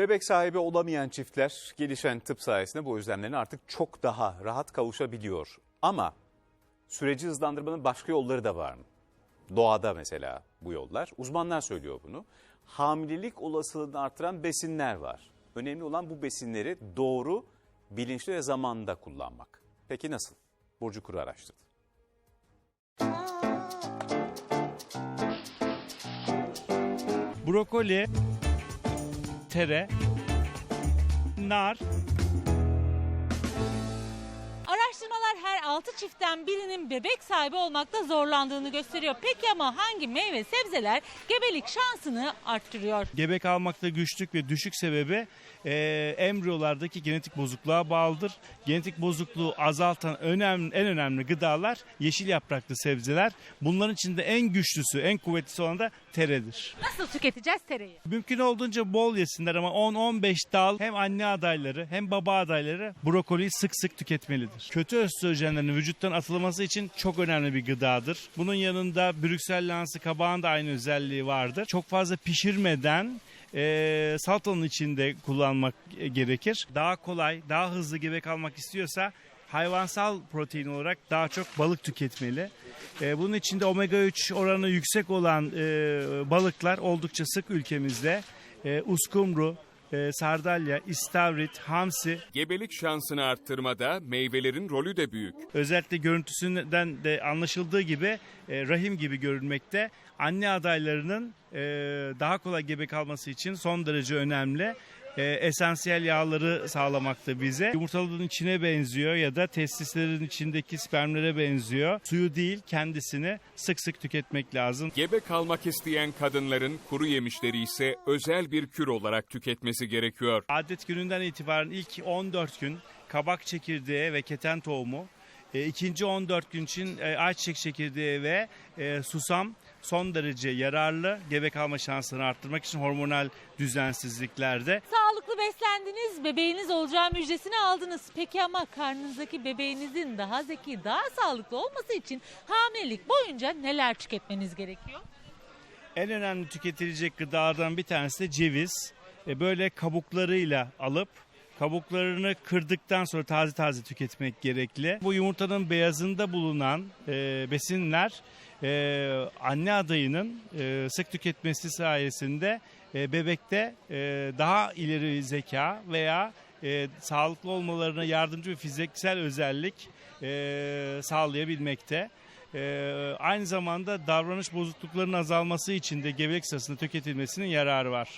Bebek sahibi olamayan çiftler gelişen tıp sayesinde bu özlemlerine artık çok daha rahat kavuşabiliyor. Ama süreci hızlandırmanın başka yolları da var mı? Doğada mesela bu yollar. Uzmanlar söylüyor bunu. Hamilelik olasılığını artıran besinler var. Önemli olan bu besinleri doğru, bilinçli ve zamanında kullanmak. Peki nasıl? Burcu Kuru araştırdı. brokoli, tere, nar, Araştırmalar her 6 çiftten birinin bebek sahibi olmakta zorlandığını gösteriyor. Peki ama hangi meyve sebzeler gebelik şansını arttırıyor? gebek almakta güçlük ve düşük sebebi e, embriyolardaki genetik bozukluğa bağlıdır. Genetik bozukluğu azaltan önemli, en önemli gıdalar yeşil yapraklı sebzeler. Bunların içinde en güçlüsü, en kuvvetlisi olan da teredir. Nasıl tüketeceğiz tereyi? Mümkün olduğunca bol yesinler ama 10-15 dal hem anne adayları hem baba adayları brokoliyi sık sık tüketmelidir. Kötü östrojenlerin vücuttan atılması için çok önemli bir gıdadır. Bunun yanında Brüksel lansı kabağın aynı özelliği vardır. Çok fazla pişirmeden e, salatanın içinde kullanmak e, gerekir. Daha kolay, daha hızlı gebek almak istiyorsa hayvansal protein olarak daha çok balık tüketmeli. E, bunun içinde omega 3 oranı yüksek olan e, balıklar oldukça sık ülkemizde. E, uskumru, e, sardalya, istavrit, hamsi Gebelik şansını arttırmada meyvelerin rolü de büyük. özellikle görüntüsünden de anlaşıldığı gibi e, rahim gibi görünmekte. Anne adaylarının e, daha kolay gebe kalması için son derece önemli. E, esansiyel yağları sağlamakta bize. Yumurtalığın içine benziyor ya da testislerin içindeki spermlere benziyor. Suyu değil kendisini sık sık tüketmek lazım. Gebe kalmak isteyen kadınların kuru yemişleri ise özel bir kür olarak tüketmesi gerekiyor. Adet gününden itibaren ilk 14 gün kabak çekirdeği ve keten tohumu, e, ikinci 14 gün için e, ayçiçek çekirdeği ve e, susam son derece yararlı gebe kalma şansını arttırmak için hormonal düzensizliklerde. Beslendiniz, bebeğiniz olacağı müjdesini aldınız. Peki ama karnınızdaki bebeğinizin daha zeki, daha sağlıklı olması için hamilelik boyunca neler tüketmeniz gerekiyor? En önemli tüketilecek gıdalardan bir tanesi de ceviz. E, Böyle kabuklarıyla alıp kabuklarını kırdıktan sonra taze taze tüketmek gerekli. Bu yumurtanın beyazında bulunan e, besinler e, anne adayının e, sık tüketmesi sayesinde e, bebekte e, daha ileri zeka veya e, sağlıklı olmalarına yardımcı bir fiziksel özellik e, sağlayabilmekte. Ee, aynı zamanda davranış bozukluklarının azalması için de gebelik sırasında tüketilmesinin yararı var.